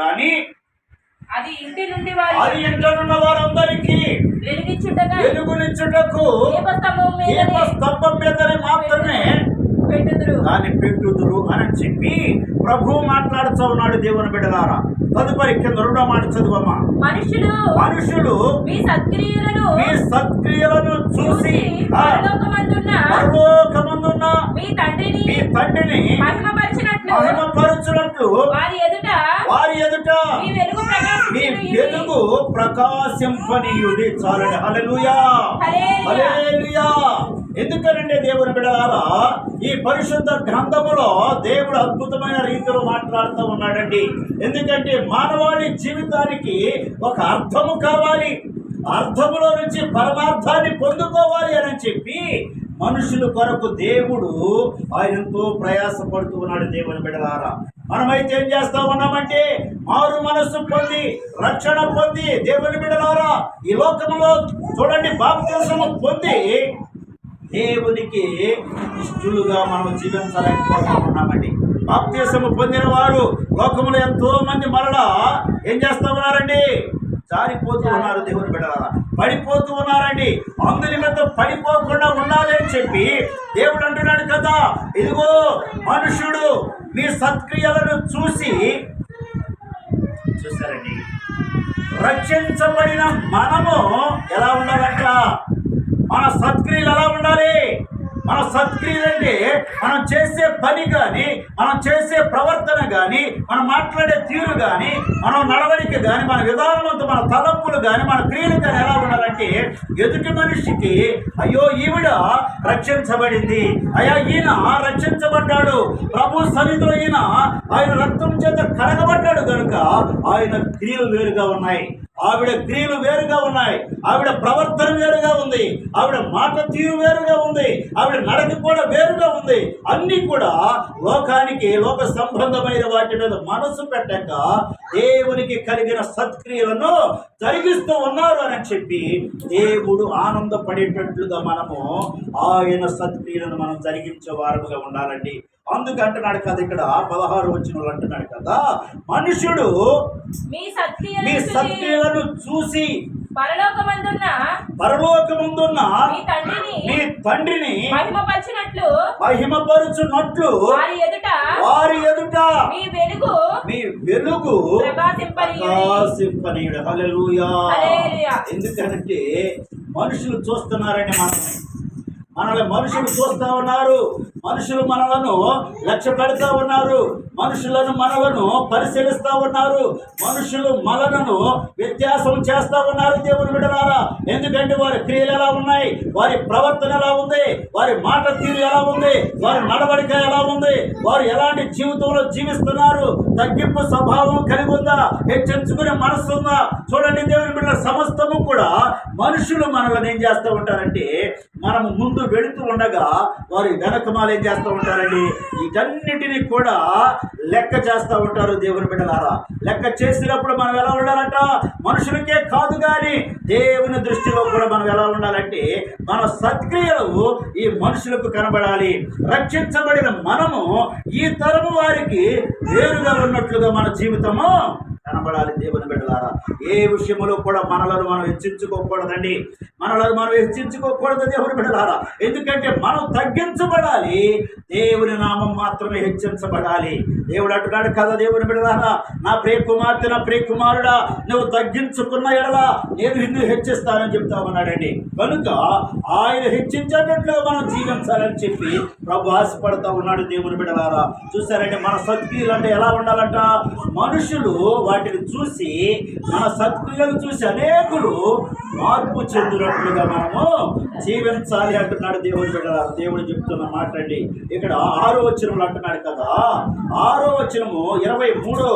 కానీ అది ఇంటి నుండి వారి అది ఇంటనున్న వారందరికీ వెలిగించుటగా వెలుగునిచ్చుటకు దీపస్తంభం దీప మీదనే మాత్రమే దాన్ని పెట్టుదురు అని చెప్పి ప్రభు మాట్లాడుతూ ఉన్నాడు దేవుని బిడ్డలారా. తదుపరి కింద రెండో మాట చదువమ్మా. మనుషులు మనుషులు మీ సత్క్రియలను మీ సత్క్రియలను చూసి పరలోకమందున్న మీ తండ్రిని మీ తండ్రిని మహిమపరిచినట్లు మహిమపరచునట్లు వారి ఎదుట వారి ఎదుట మీ వెలుగు మీ వెలుగు ప్రకాశింపనీయుడి. చాలండి. హల్లెలూయా. హల్లెలూయా. ఎందుకనండి దేవుని బిడలారా ఈ పరిశుద్ధ గ్రంథములో దేవుడు అద్భుతమైన రీతిలో మాట్లాడుతూ ఉన్నాడండి. ఎందుకంటే మానవాళి జీవితానికి ఒక అర్థము కావాలి. అర్థములో నుంచి పరమార్థాన్ని పొందుకోవాలి అని చెప్పి మనుషుల కొరకు దేవుడు ఆయన ఎంతో ప్రయాసపడుతూ ఉన్నాడు దేవుని బిడలారా. మనమైతే ఏం చేస్తా ఉన్నామంటే మారు మనస్సు పొంది రక్షణ పొంది దేవుని బిడలారా ఈ లోకంలో చూడండి బాప్తిసము పొంది దేవునికి ఇష్టలుగా మనం జీవించలేకపోతా ఉన్నామండి బాప్తిసము పొందిన వారు లోకంలో ఎంతో మంది మరలా ఏం చేస్తా ఉన్నారండి? జారిపోతూ ఉన్నారు దేవుని బిడ్డలారా. పడిపోతూ ఉన్నారండి. అందు పడిపోకుండా ఉండాలి అని చెప్పి దేవుడు అంటున్నాడు కదా. ఇదిగో మనుషుడు మీ సత్క్రియలను చూసి చూసారండి రక్షించబడిన మనము ఎలా ఉండాలంట మన సత్క్రియలు ఎలా ఉండాలి? మన సత్క్రియలు అంటే మనం చేసే పని కానీ మనం చేసే ప్రవర్తన కానీ మనం మాట్లాడే తీరు కానీ మనం నడవడిక కానీ మన విధానంతో మన తలంపులు కానీ మన క్రియలు కానీ ఎలా ఉండాలంటే ఎదుటి మనిషికి అయ్యో ఈవిడ రక్షించబడింది. అయ్యా ఈయన రక్షించబడ్డాడు. ప్రభు సన్నిధిలో ఈయన ఆయన రక్తం చేత కడగబడ్డాడు కనుక ఆయన క్రియలు వేరుగా ఉన్నాయి. ఆవిడ క్రియలు వేరుగా ఉన్నాయి. ఆవిడ ప్రవర్తన వేరుగా ఉంది. ఆవిడ మాట తీరు వేరుగా ఉంది. ఆవిడ నడక కూడా వేరుగా ఉంది. అన్నీ కూడా లోకానికి లోక సంబంధమైన వాటి మీద మనసు పెట్టక దేవునికి కలిగిన సత్క్రియలను జరిగిస్తూ ఉన్నారు అని చెప్పి దేవుడు ఆనందపడేటట్లుగా మనము ఆయన సత్క్రియలను మనం జరిగించే వారముగా ఉండాలండి. అందుకు అంటున్నాడు కదా ఇక్కడ పదహారు వచ్చిన అంటున్నాడు కదా మనుషుడు మీ మీ సత్క్రియలను చూసి పరలోకమందున్న పరలోకముందున్న మీ తండ్రిని మహిమపరిచినట్లు వారి ఎదుట వారి ఎదుట మీ వెలుగు మీ వెలుగు ప్రకాశింపనీయుడి. ప్రకాశింపనీయుడు హల్లెలూయా హల్లెలూయా. ఎందుకంటే మనుషులు చూస్తున్నారని మనల్ని మనల్ని మనుషులు చూస్తా ఉన్నారు. మనుషులు మనలను లక్ష్య పెడతా ఉన్నారు. మనుషులను మనలను పరిశీలిస్తా ఉన్నారు. మనుషులు మనలను వ్యత్యాసం చేస్తా ఉన్నారు దేవుని బిడ్డలారా. ఎందుకంటే వారి క్రియలు ఎలా ఉన్నాయి? వారి ప్రవర్తన ఎలా ఉంది? వారి మాట తీరు ఎలా ఉంది? వారి నడవడిక ఎలా ఉంది? వారు ఎలాంటి జీవితంలో జీవిస్తున్నారు? తగ్గింపు స్వభావం కలిగి ఉందా? హెచ్చరించుకునే మనస్సు ఉందా? చూడండి దేవుని బిడ్డ సమస్తము కూడా మనుషులు మనల్ని ఏం చేస్తూ ఉంటారంటే మనము ముందు వెళుతూ ఉండగా వారి వెనకమాలు ఏం చేస్తూ ఉంటారండి? వీటన్నిటినీ కూడా లెక్క చేస్తూ ఉంటారు దేవుని బిడ్డలారా. లెక్క చేసినప్పుడు మనం ఎలా ఉండాలంట? మనుషులకే కాదు కానీ దేవుని దృష్టిలో కూడా మనం ఎలా ఉండాలంటే మన సత్క్రియలు ఈ మనుషులకు కనబడాలి. రక్షించబడిన మనము ఈ తరము వారికి వేరుగా ఉన్నట్లుగా మన జీవితము కనబడాలి దేవుని బిడ్డలారా. ఏ విషయములో కూడా మనలను మనం హెచ్చించుకోకూడదండి. మనలను మనం హెచ్చించుకోకూడదు దేవుని బిడ్డలారా. ఎందుకంటే మనం తగ్గించబడాలి. దేవుని నామం మాత్రమే హెచ్చించబడాలి. దేవుడు అంటున్నాడు కదా దేవుని బిడ్డలారా నా ప్రియ కుమార్తె నా ప్రియ కుమారుడా నువ్వు తగ్గించుకున్న ఎడలా నేను నిన్ను హెచ్చిస్తానని చెప్తా ఉన్నాడండి కనుక ఆయన హెచ్చించేటట్లుగా మనం జీవించాలని చెప్పి ప్రభు ఆశపడతా ఉన్నాడు దేవుని బిడ్డలారా. చూసారంటే మన సత్క్రియలు అంటే ఎలా ఉండాలంట? మనుషులు వాటిని చూసి మన సత్క్రియలు చూసి అనేకులు మార్పు చెందినట్లుగా మనము జీవించాలి అంటున్నాడు దేవుని బిడ్డలారా. దేవుడు చెప్తున్న మాట అండి. ఇక్కడ ఆరో వచనములు అంటున్నాడు కదా. ఆరో వచనము ఇరవై మూడో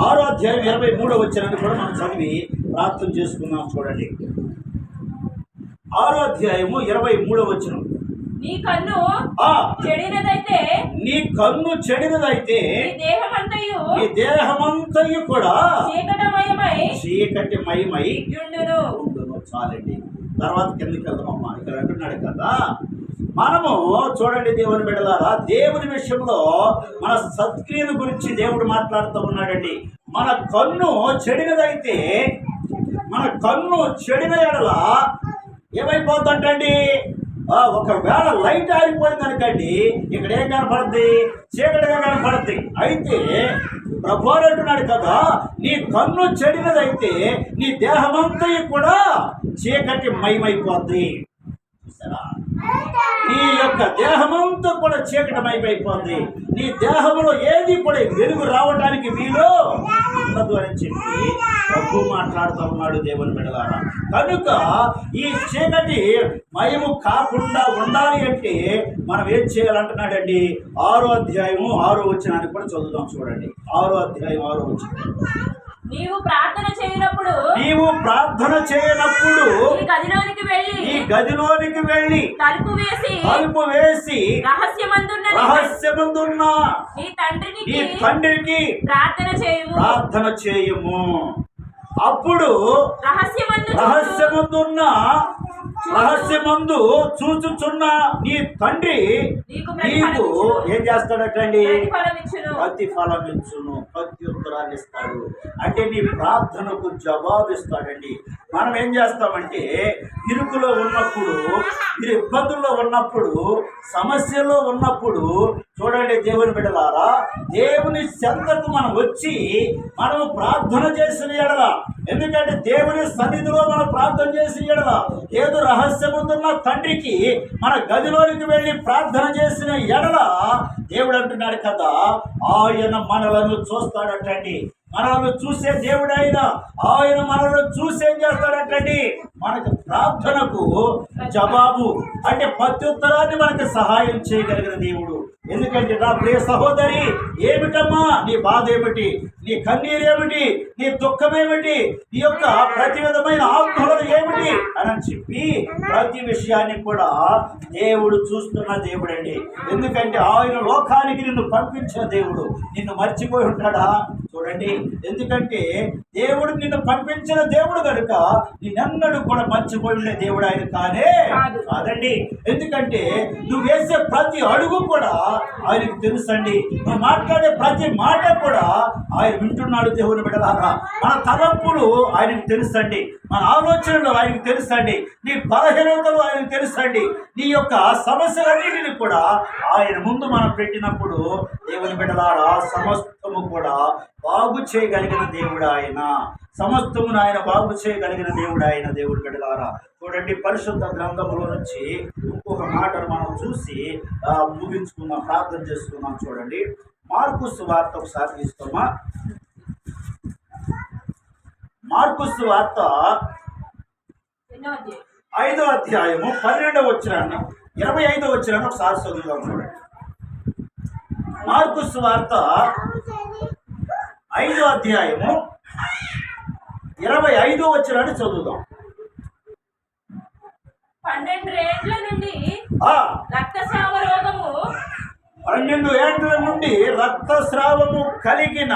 ఆరో అధ్యాయం ఇరవై మూడో వచనాన్ని కూడా మనం చదివి ప్రార్థన చేసుకుందాం చూడండి. ఆరో అధ్యాయము ఇరవై మూడో వచనం. నీ కన్ను చెడినదైతే నీ కన్ను చెడినదైతే నీ దేహమంతయు నీ దేహమంతయు కూడా చీకటమయమై చీకటి మయమై యుండును ఉండును. చాలండి. తర్వాత కిందకి వెళ్దామమ్మా. ఇక్కడ అంటున్నాడు కదా మనము చూడండి దేవుని బిడ్డలారా దేవుని విషయంలో మన సత్క్రియల గురించి దేవుడు మాట్లాడుతూ ఉన్నాడండి. మన కన్ను చెడినదైతే మన కన్ను చెడిన ఎడల ఏమైపోతుంటండి ఒకవేళ లైట్ ఆరిపోయింది అనుకోండి ఇక్కడ ఏం కనపడుద్ది? చీకటిగా కనపడుద్ది. అయితే ప్రభు అంటున్నాడు కదా నీ కన్ను చెడినదైతే నీ దేహమంతా కూడా చీకటి మయమైపోద్ది. చూసారా? నీ యొక్క దేహమంతా కూడా చీకటమైపోయింది నీ దేహంలో ఏది కూడా వెలుగు రావడానికి వీలు ఉండదు అని చెప్పి ప్రభు మాట్లాడుతూ ఉన్నాడు దేవుని బిడ్డలారా కనుక ఈ చీకటి మయము కాకుండా ఉండాలి అంటే మనం ఏం చేయాలంటున్నాడండి? ఆరో అధ్యాయము ఆరో వచ్చినానికి కూడా చదువుదాం చూడండి. ఆరో అధ్యాయం ఆరో వచ్చిన నీవు ప్రార్థన చేయనప్పుడు నీవు ప్రార్థన చేయనప్పుడు ఈ గదిలోనికి వెళ్ళి ఈ గదిలోనికి వెళ్ళి తలుపు వేసి తలుపు వేసి రహస్యమందున్న రహస్యమందున్న నీ తండ్రికి నీ తండ్రికి ప్రార్థన చేయము. ప్రార్థన చేయము. అప్పుడు. రహస్యమందున్న రహస్యమందు చూచుచున్న నీ తండ్రి నీకు. ఏం చేస్తాడటండి? ప్రతిఫలం ఇచ్చును ప్రత్యుత్తరాన్ని ఇస్తాడు అంటే నీ ప్రార్థనకు జవాబు ఇస్తాడండి మనం ఏం చేస్తామంటే ఇరుకులో ఉన్నప్పుడు మీరు ఇబ్బందుల్లో ఉన్నప్పుడు సమస్యలో ఉన్నప్పుడు చూడండి దేవుని బిడ్డలారా దేవుని చెంతకు మనం వచ్చి మనము ప్రార్థన చేసిన ఎడల ఎందుకంటే దేవుని సన్నిధిలో మనం ప్రార్థన చేసిన ఎడల ఏదో రహస్యముందున్న తండ్రికి మన గదిలోనికి వెళ్ళి ప్రార్థన చేసిన ఎడల దేవుడు అంటున్నాడు కదా ఆయన మనలను చూస్తాడటండి. మనల్ని చూసే దేవుడు ఆయన మనల్ని చూసేం చేస్తాడంటే మనకు ప్రార్థనకు జవాబు. అంటే ప్రత్యుత్తరాన్ని మనకు సహాయం చేయగలిగిన దేవుడు. ఎందుకంటే నా ప్రియ సహోదరి ఏమిటమ్మా? నీ బాధ ఏమిటి? నీ కన్నీరు ఏమిటి? నీ దుఃఖం ఏమిటి? నీ యొక్క ప్రతి విధమైన ఆందోళన ఏమిటి? అని చెప్పి ప్రతి విషయాన్ని కూడా దేవుడు చూస్తున్న దేవుడండి. ఎందుకంటే ఆయన లోకానికి నిన్ను పంపించిన దేవుడు. నిన్ను మర్చిపోయి ఉంటాడా? చూడండి. ఎందుకంటే దేవుడు నిన్ను పంపించిన దేవుడు కనుక నిన్నెన్నడూ కూడా మర్చిపోయి ఉండే దేవుడు ఆయన కానే కాదు. కాదండి. ఎందుకంటే నువ్వు వేసే ప్రతి అడుగు కూడా ఆయనకు తెలుసండి. నువ్వు మాట్లాడే ప్రతి మాట కూడా ఆయన వింటున్నాడు దేవుని బిడ్డలారా. మన తలంపులు ఆయనకు తెలుసండి. మన ఆలోచనలు ఆయనకు తెలుసండి. నీ బలహీనతలు ఆయనకు తెలుసండి. నీ యొక్క సమస్యలన్నిటిని కూడా ఆయన ముందు మనం పెట్టినప్పుడు దేవుని బిడ్డలారా సమస్తము కూడా బాగు చేయగలిగిన దేవుడు ఆయన. సమస్తమును ఆయన బాగు చేయగలిగిన దేవుడు ఆయన దేవుడు బిడ్డలారా. చూడండి పరిశుద్ధ గ్రంథములో నుంచి ఇంకొక మాటను మనం చూసి ముగించుకుందాం ప్రార్థన చేసుకుందాం చూడండి. మార్కు వార్త ఒకసారి తీసుకోమా? మార్కు వార్త. ఐదో అధ్యాయము పన్నెండవ వచ్చినాన్ని ఇరవై ఐదో వచ్చినాన్ని ఒకసారి చదువుదాం చూడండి. మార్కు వార్త ఐదో అధ్యాయము ఇరవై ఐదో వచ్చినాన్ని చదువుదాం. పన్నెండు రేండ్ల నుండి రక్తస్రావ రోగము పన్నెండు ఏండ్ల నుండి రక్తస్రావము కలిగిన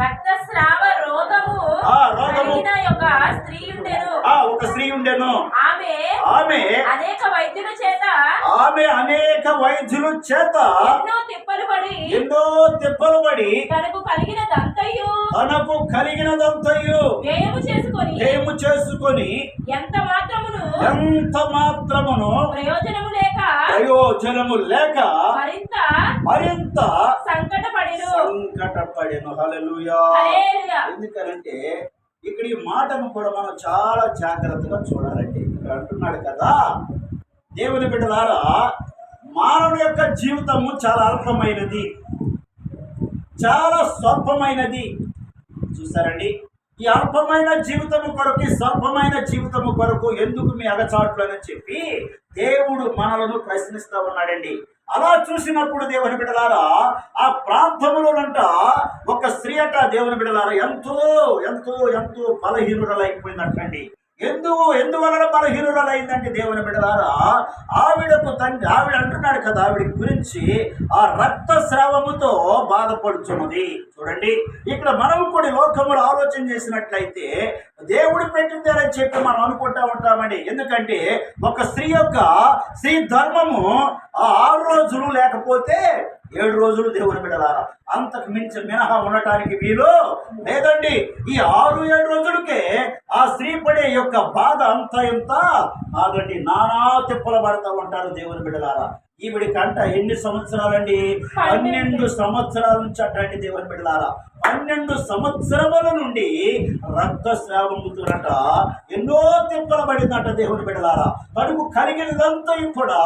రక్తస్రావ రోగము ఆ, రోగము. కలిగిన యొక్క స్త్రీ ఉండెను. ఆ ఒక స్త్రీ ఉండెను. ఆమె ఆమె అనేక వైద్యుల చేత ఆమె అనేక వైద్యుల చేత ఎన్నో తిప్పలు పడి ఎన్నో తిప్పలు పడి తనకు కలిగిన దంతయు తనకు కలిగినదంతయు. వ్యయము చేసుకొని జయము చేసుకొని ఎంత మాత్రమును ఎంత మాత్రమును ప్రయోజనము లేక ప్రయోజనము లేక మరింత మరింత సంకటపడిను సంకటపడెను. హల్లెలూయా. హల్లెలూయా. ఎందుకనంటే ఇక్కడ ఈ మాటను కూడా మనం చాలా జాగ్రత్తగా చూడాలండి. ఇక్కడ అంటున్నాడు కదా దేవుని బిడ్డలారా మానవుని యొక్క జీవితము చాలా అల్పమైనది. చాలా స్వల్పమైనది. చూసారండి? ఈ అల్పమైన జీవితము కొరకు ఈ స్వల్పమైన జీవితము కొరకు ఎందుకు మీ అగచాట్లు అని చెప్పి దేవుడు మనలను ప్రశ్నిస్తూ ఉన్నాడండి. అలా చూసినప్పుడు దేవుని బిడలారా ఆ ప్రాంతములోనంట ఒక స్త్రీ అట దేవుని బిడలారా ఎంతో ఎంతో ఎంతో బలహీనురాలైపోయిందటండి. ఎందుకు ఎందువలన బలహీనురాలైందంటే దేవుని బిడ్డలారా ఆవిడకు తండ్రి ఆవిడ అంటున్నాడు కదా ఆవిడ గురించి ఆ రక్తస్రావముతో బాధపడుచున్నది. చూడండి ఇక్కడ మనం కూడా లోకములు ఆలోచన చేసినట్లయితే దేవుడు పెట్టిందని చెప్పి మనం అనుకుంటా ఉంటామండి. ఎందుకంటే ఒక స్త్రీ యొక్క స్త్రీ ధర్మము ఆ ఆరు రోజులు లేకపోతే ఏడు రోజులు దేవుని బిడ్డలారా అంతకు మించి మినహా ఉండటానికి వీలు లేదండి. ఈ ఆరు ఏడు రోజులకే ఆ స్త్రీ పడే యొక్క బాధ అంత ఎంత? ఆగండి నానా తిప్పల పడతా ఉంటారు దేవుని బిడ్డలారా. ఈవిడి కంట ఎన్ని సంవత్సరాలండి? పన్నెండు సంవత్సరాల నుంచి అట్లాంటి దేవుని బిడ్డలారా. పన్నెండు సంవత్సరముల నుండి రక్తస్రావముతున్నట ఎన్నో తిప్పల పడిందట దేవుని బిడ్డలారా. కడుపు కలిగినదంతా కూడా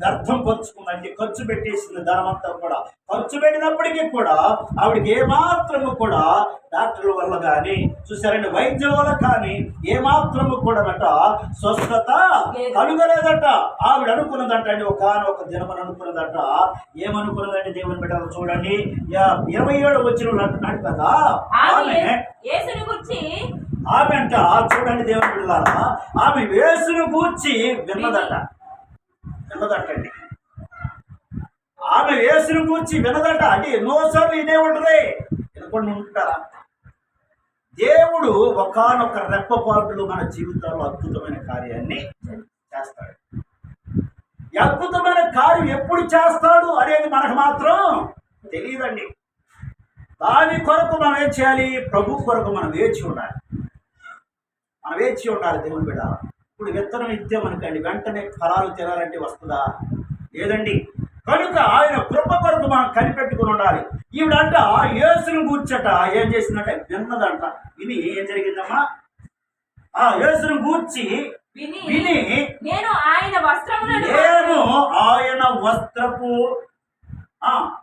వ్యర్థం పంచుకుందండి ఖర్చు పెట్టేసింది ధనమంతా కూడా ఖర్చు పెట్టినప్పటికీ కూడా ఆవిడకి ఏమాత్రము కూడా డాక్టర్ల వల్ల కానీ చూసారండి వైద్యుల వల్ల కానీ ఏమాత్రము కూడా నట స్వస్థత కలుగలేదట. ఆవిడ అనుకున్నదంట అండి ఒక ఒక దినమని అనుకున్నదట. ఏమనుకున్నదండి దేవుని బిడ్డలు చూడండి. ఇరవై ఏడు వచ్చిన అంటున్నాడు కదా. ఆమె అంట చూడండి దేవుని బిడ్డలారా ఆమె వేసును గూర్చి విన్నదట. వినదట్టండి. ఆమె వేసును గురించి వినదట అంటే ఎన్నోసార్లు ఇదే ఉంటుంది వినకుండా ఉంటారా? దేవుడు ఒకానొక రెప్పపాటులో మన జీవితంలో అద్భుతమైన కార్యాన్ని చేస్తాడు. ఈ అద్భుతమైన కార్యం ఎప్పుడు చేస్తాడు అనేది మనకు మాత్రం తెలియదండి. దాని కొరకు మనం ఏం చేయాలి? ప్రభు కొరకు మనం వేచి ఉండాలి. మనం వేచి ఉండాలి దేవుని బిడ్డ. ఇప్పుడు విత్తనం ఇద్దామనుకోండి వెంటనే ఫలాలు తినాలంటే వస్తుందా? లేదండి. కనుక ఆయన కృప కొరకు మనం కనిపెట్టుకుని ఉండాలి. ఈవిడంట యేసును కూర్చట ఏం చేసిందంట? విన్నదంట. విని ఏం జరిగిందమ్మా? ఆ యేసును కూర్చి విని విని నేను ఆయన వస్త్రములను నేను ఆయన వస్త్రపు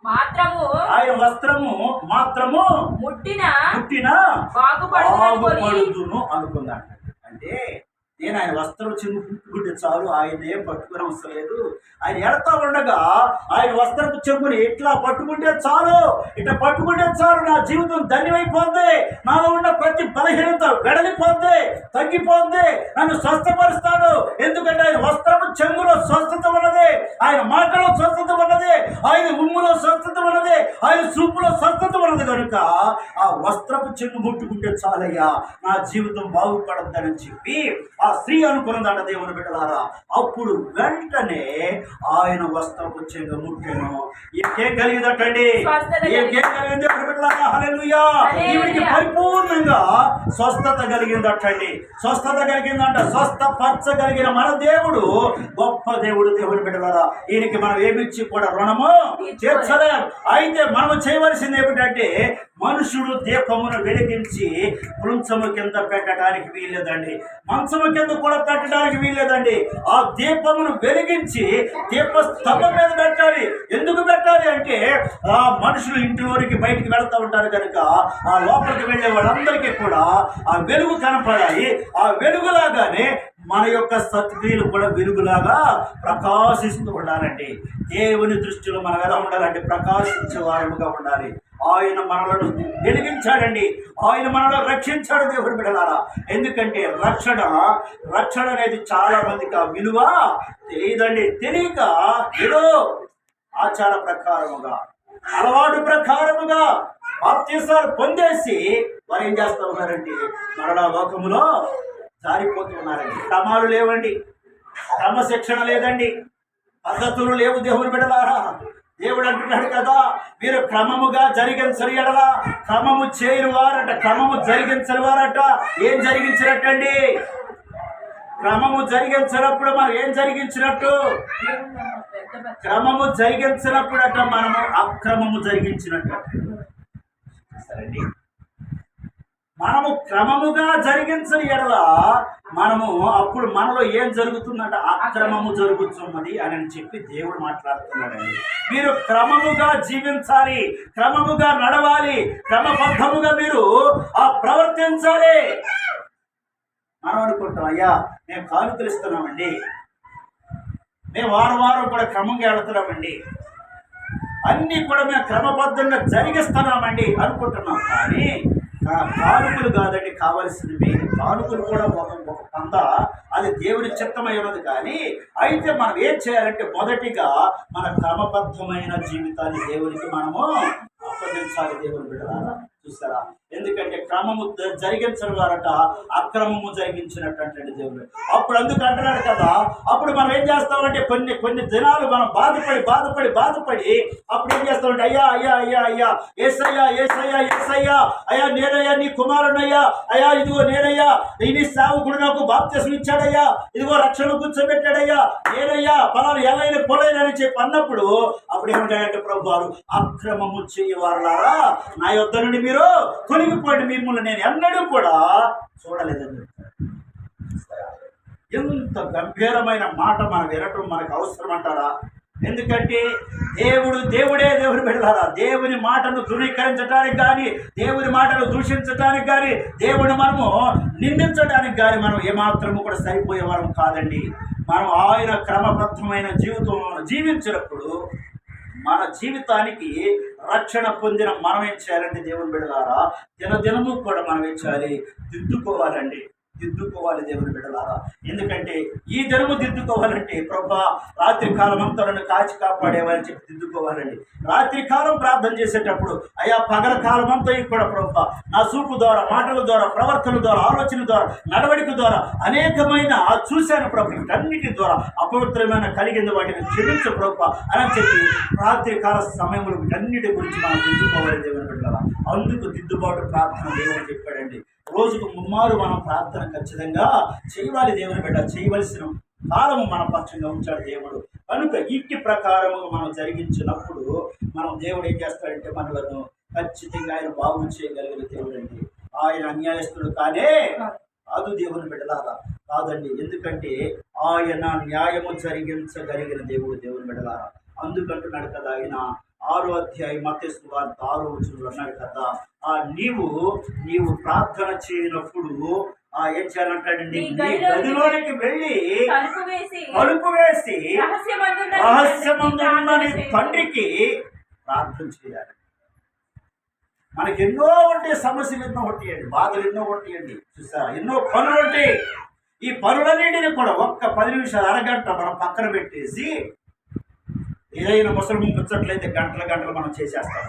మాత్రము ఆయన వస్త్రము మాత్రము ముట్టిన పుట్టిన బాగుపడుదుననుకొని బాగుపడుదును అనుకుందాం. అంటే నేను ఆయన వస్త్రం చెంగు పుట్టుకుంటే చాలు ఆయన ఏం పట్టుకునే అవసరం లేదు. ఆయన ఎడతా ఉండగా ఆయన వస్త్రపు చెంగుని ఇట్లా పట్టుకుంటే చాలు ఇట్లా పట్టుకుంటే చాలు నా జీవితం ధన్యమైపోద్ది నాలో ఉన్న ప్రతి బలహీనత వెడలిపోద్ది తగ్గిపోద్ది నన్ను స్వస్థపరుస్తాడు. ఎందుకంటే ఆయన వస్త్రపు చెంగులో స్వస్థత ఉన్నది ఆయన మాటలో స్వస్థత ఉన్నది ఆయన ఉమ్ములో స్వస్థత ఉన్నది ఆయన చూపులో స్వస్థత ఉన్నది కనుక ఆ వస్త్రపు చెంగు ముట్టుకుంటే చాలయ్యా నా జీవితం బాగుపడద్దని చెప్పి ఆ స్త్రీ అనుకున్నదంట దేవుని బిడ్డలారా. అప్పుడు వెంటనే ఆయన వస్త్రపు చెంగు ముట్టెను. ఏం కలిగిందటండి? స్వస్థత ఏం కలిగింది దేవుని బిడ్డలారా? హల్లెలూయా. ఈవిడికి పరిపూర్ణంగా స్వస్థత కలిగిందటండి. స్వస్థత కలిగిందంట స్వస్థపరచగలిగిన మన దేవుడు గొప్ప దేవుడు దేవుని బిడ్డలారా. ఈయనకి మనం ఏమిచ్చి కూడా రుణము తీర్చలేం. అయితే మనం చేయవలసింది ఏమిటంటే మనుషుడు దీపమును వెలిగించి మృంచము కింద పెట్టడానికి వీల్లేదండి. మంచము కింద కూడా పెట్టడానికి వీల్లేదండి. ఆ దీపమును వెలిగించి దీప స్తంభం మీద పెట్టాలి. ఎందుకు పెట్టాలి అంటే ఆ మనుషులు ఇంటిలోనికి బయటికి వెళ్తూ ఉంటారు కనుక ఆ లోపలికి వెళ్ళే వాళ్ళందరికీ కూడా ఆ వెలుగు కనపడాలి. ఆ వెలుగులాగానే మన యొక్క సత్క్రియలు కూడా వెలుగులాగా ప్రకాశిస్తూ ఉండాలండి. దేవుని దృష్టిలో మనం ఎలా ఉండాలంటే ప్రకాశించే వారముగా ఉండాలి. ఆయన మనలను వెలిగించాడండి ఆయన మనలను రక్షించాడు దేవుని బిడలారా ఎందుకంటే రక్షణ రక్షణ అనేది చాలా మందికి ఆ విలువ తెలియదండి. తెలియక ఏదో ఆచార ప్రకారముగా అలవాటు ప్రకారముగా బాప్తీసాలు పొందేసి వారు ఏం చేస్తూ ఉన్నారండి? మరలా లోకములో జారిపోతున్నారండి క్రమాలు లేవండి. క్రమశిక్షణ లేదండి. పద్ధతులు లేవు దేవుని బిడలారా దేవుడు అంటున్నాడు కదా మీరు క్రమముగా జరిగించరు ఎడలా? క్రమము చేయని వారట క్రమము జరిగించని వారట. ఏం జరిగించినట్టండి? క్రమము జరిగించినప్పుడు మనం ఏం జరిగించినట్టు? క్రమము జరిగించినప్పుడట మనము అక్రమము జరిగించినట్టు. సరే మనము క్రమముగా జరిగించని ఎడల మనము అప్పుడు మనలో ఏం జరుగుతుందంట అక్రమము జరుగుతున్నది అని చెప్పి దేవుడు మాట్లాడుతున్నాడండి. మీరు క్రమముగా జీవించాలి క్రమముగా నడవాలి క్రమబద్ధముగా మీరు ఆ ప్రవర్తించాలి. మనం అనుకుంటాం అయ్యా మేము కాలు ఇస్తున్నామండి మేము వారం వారం కూడా క్రమంగా వెళుతున్నామండి. అన్నీ కూడా మేము క్రమబద్ధంగా జరిగిస్తున్నామండి అనుకుంటున్నాం. కానీ కానుకలు కాదండి కావాల్సింది మెయిన్ కానుకలు కూడా ఒక ఒక పంత అది దేవుని చిత్తమై ఉన్నది కానీ అయితే మనం ఏం చేయాలంటే మొదటిగా మన క్రమబద్ధమైన జీవితాన్ని దేవునికి మనము అప్పగించాలి దేవుని బిడ్డలారా. చూసారా ఎందుకంటే క్రమము ద- జరిగించడం వారట అక్రమము జరిగించినటువంటి దేవుడు. అప్పుడు అందుకు అంటున్నాడు కదా అప్పుడు మనం ఏం చేస్తామంటే కొన్ని కొన్ని దినాలు మనం బాధపడి బాధపడి బాధపడి అప్పుడు ఏం చేస్తామంటే అయ్యా అయ్యా అయ్యా అయ్యా ఏసయ్యా ఏసయ్యా ఏసయ్యా అయ్యా నేనయ్యా నీ కుమారునయ్యా అయ్యా ఇదిగో నేనయ్యా నీ సేవకుడు నాకు బాప్తిసం ఇచ్చాడయ్యా ఇదిగో రక్షణ కూర్చోబెట్టాడయ్యా నేనయ్యా పలాలు ఎలా పొలైనని చెప్పి అన్నప్పుడు అప్పుడు ఏమంటాడంటే ప్రభు వారు అక్రమము చేయవారులారా నా యొద్ద నుండి మీరు తొలగిపోయిన మిమ్మల్ని నేను ఎన్నడూ కూడా చూడలేదని చెప్తాడు ఎంత గంభీరమైన మాట మనం వినటం మనకు అవసరం అంటారా? ఎందుకంటే దేవుడు దేవుడే దేవుడు పెడతారా? దేవుని మాటను ధృవీకరించడానికి కానీ దేవుని మాటను దూషించడానికి కానీ దేవుని మనము నిందించడానికి కానీ మనం ఏమాత్రము కూడా సరిపోయే వారం కాదండి. మనం ఆయన క్రమబద్ధమైన జీవితం జీవించినప్పుడు మన జీవితానికి రక్షణ పొందిన మనం ఏం చేయాలంటే దేవుని బిడ్డలారా దినదినము కూడా మనం ఏం చేయాలి? దిద్దుకోవాలండి. దిద్దుకోవాలి దేవుని బిడ్డలారా. ఎందుకంటే ఈ దినము దిద్దుకోవాలంటే ప్రభా రాత్రి కాలం అంతా నన్ను కాచి కాపాడేవని చెప్పి దిద్దుకోవాలండి. రాత్రికాలం ప్రార్థన చేసేటప్పుడు అయా పగల కాలం అంతా కూడా ప్రభా నా చూపు ద్వారా మాటల ద్వారా ప్రవర్తన ద్వారా ఆలోచన ద్వారా నడవడిక ద్వారా అనేకమైన చూశాను ప్రభు వీటన్నిటి ద్వారా అపవిత్రమైన కలిగింది వాటిని క్షమించు ప్రభు అని చెప్పి రాత్రికాల సమయంలో వీటన్నిటి గురించి మనం దిద్దుకోవాలి దేవుని బిడ్డలారా. అందుకు దిద్దుబాటు ప్రార్థన దేవుని చెప్పాడండి. రోజుకు ముమ్మారు మనం ప్రార్థన ఖచ్చితంగా చేయవాలి దేవుని బిడ్డ చేయవలసిన కాలము మన పక్షంగా ఉంచాడు దేవుడు. కనుక ఇంటి ప్రకారము మనం జరిగించినప్పుడు మనం దేవుడు ఏం చేస్తాడంటే మనలను ఖచ్చితంగా ఆయన బాగు చేయగలిగిన దేవుడు అండి. ఆయన అన్యాయస్తుడు కానే కాదు దేవుని బిడ్డలారా కాదండి. ఎందుకంటే ఆయన న్యాయము జరిగించగలిగిన దేవుడు దేవుని బిడ్డలారా. అందుకంటున్నాడు కదా ఆయన ఆరో అధ్యాయం మత్స్సు వార్త ఆరో వచనంలో అన్నాడు కదా. ఆ నీవు నీవు ప్రార్థన చేయనప్పుడు ఆ ఏం చేయాలంటాడండి గదిలోనికి వెళ్ళి తలుపు వేసి రహస్యమందున్న నీ నీ తండ్రికి తండ్రికి ప్రార్థన చేయాలి. మనకి ఎన్నో ఉంటాయి సమస్యలు ఎన్నో ఉంటాయండి. బాధలు ఎన్నో ఉంటాయండి. చూసారా? ఎన్నో పనులు ఉంటాయి. ఈ పనులన్నింటినీ కూడా ఒక్క పది నిమిషాలు అరగంట మనం పక్కన పెట్టేసి ఏదైనా ముసలి ముచ్చట్లయితే గంటల గంటలు మనం చేసేస్తాం.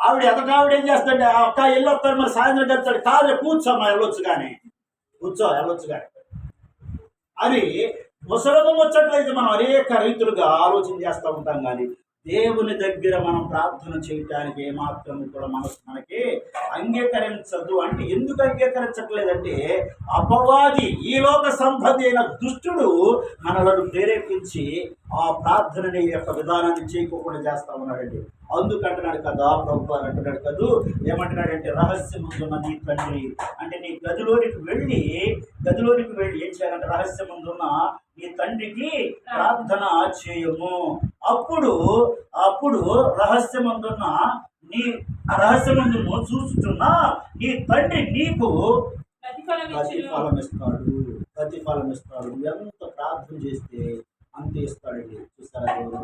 ఆవిడ ఎదట ఆవిడ ఏం చేస్తాండి ఒక్క అక్క వెళ్ళొస్తాడు మరి సాయంత్రం వెళ్తాడు కాదు కూర్చోమ్మా వెళ్ళొచ్చు కానీ. కూర్చో వెళ్ళొచ్చు కానీ. అని ముసలము ముచ్చట్లయితే మనం అనేక రీతులుగా ఆలోచన చేస్తూ ఉంటాం కానీ దేవుని దగ్గర మనం ప్రార్థన చేయటానికి ఏమాత్రం కూడా మనసు మనకి అంగీకరించదు. అంటే ఎందుకు అంగీకరించట్లేదంటే అపవాది ఈ లోక సంబంధి అయిన దుష్టుడు మనలను ప్రేరేపించి ఆ ప్రార్థనని యొక్క విధానాన్ని చేయకోకుండా చేస్తా ఉన్నాడండి. అందుకంటున్నాడు కదా ప్రభు అని అంటున్నాడు కదూ? ఏమంటున్నాడంటే రహస్యం ముందున్న నీ తండ్రి. అంటే నీ గదిలోనికి వెళ్ళి గదిలోనికి వెళ్ళి ఏం చేయాలంటే రహస్యం ముందున్న నీ తండ్రికి ప్రార్థన చేయము. అప్పుడు అప్పుడు రహస్యమందున్న నీ రహస్యమందును చూస్తున్న నీ తండ్రి నీకు ప్రతిఫలం ఇస్తాడు. ప్రతిఫలం ఇస్తాడు. ఎంత ప్రార్థన చేస్తే అంతే ఇస్తాడండి. చూస్తారా దేవుడు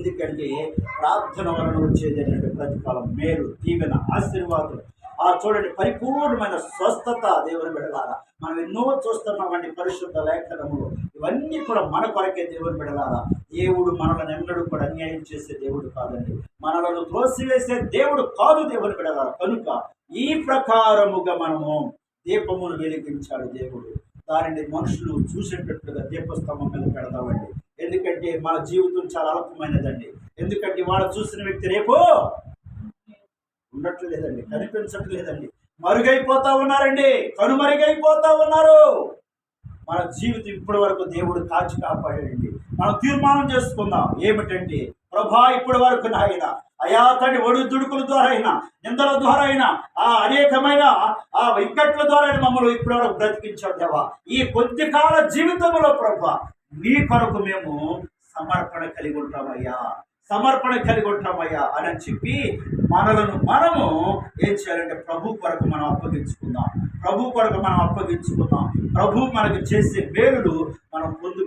ఎందుకంటే ప్రార్థన వలన వచ్చేది ప్రతిఫలం మేలు దీవెన ఆశీర్వాదం. ఆ చూడండి పరిపూర్ణమైన స్వస్థత దేవుని బిడలారా. మనం ఎన్నో చూస్తున్నామండి పరిశుద్ధ లేఖనములు. ఇవన్నీ కూడా మన కొరకే దేవుని బిడలారా. దేవుడు మనలను ఎన్నడూ కూడా అన్యాయం చేసే దేవుడు కాదండి. మనలను త్రోసివేసే దేవుడు కాదు దేవుని బిడలారా. కనుక ఈ ప్రకారముగా మనము దీపమును వెలిగించాడు దేవుడు. దానిని మనుషులు చూసేటట్టుగా దీపస్తంభం మీద పెడతామండి. ఎందుకంటే మన జీవితం చాలా అల్పమైనదండి. ఎందుకంటే వాడు చూసిన వ్యక్తి రేపు ఉండట్లేదండి కనిపించట్లేదండి. మరుగైపోతా ఉన్నారండి కనుమరుగైపోతా ఉన్నారు. మన జీవితం ఇప్పటి వరకు దేవుడు కాచి కాపాడండి మనం తీర్మానం చేసుకుందాం. ఏమిటంటే ప్రభా ఇప్పటి వరకు నాయన అయా తండ్రి ఒడి దుడుకుల ద్వారా అయినా నిందల ద్వారా అయినా ఆ అనేకమైన ఆ ఇక్కట్ల ద్వారా అయినా మమ్మల్ని ఇప్పటి వరకు బ్రతికించాడు దేవా. ఈ కొద్ది కాల జీవితంలో ప్రభా నీ కొరకు మేము సమర్పణ కలిగి ఉంటామయ్యా. సమర్పణ కలిగి ఉంటామయ్యా అని చెప్పి మనలను మనము ఏం చేయాలంటే ప్రభు కొరకు మనం అప్పగించుకుందాం. ప్రభు కొరకు మనం అప్పగించుకుందాం. ప్రభు మనకు చేసే మేలులు మనం పొందుకుందాం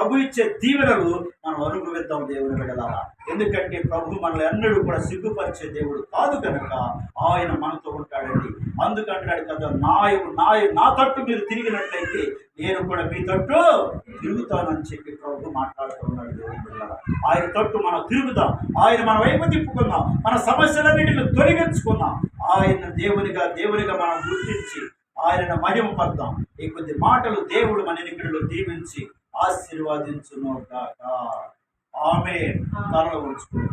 ప్రభు ఇచ్చే దీవెనలు మనం అనుభవిద్దాం దేవుని బిడ్డలారా. ఎందుకంటే ప్రభు మనల్ని ఎన్నడూ కూడా సిగ్గుపరిచే దేవుడు కాదు కనుక ఆయన మనతో ఉంటాడండి. అందుకంటాడు కదా నా నా నా తట్టు మీరు తిరిగినట్లయితే నేను కూడా మీ తట్టు తిరుగుతానని చెప్పి ప్రభు మాట్లాడుతున్నాడు దేవుని బిడ్డలారా. ఆయన తట్టు మనం తిరుగుదాం ఆయన మన వైపు తిప్పుకుందాం మన సమస్యలన్నిటిని తొలగించుకుందాం. ఆయన దేవునిగా దేవునిగా మనం గుర్తించి ఆయన మహిమపడదాం ఈ కొద్ది మాటలు దేవుడు మన ఎన్నికల్లో దీవించి ఆశీర్వాదించును గాక ఆమె తలలో ఉంచుకుని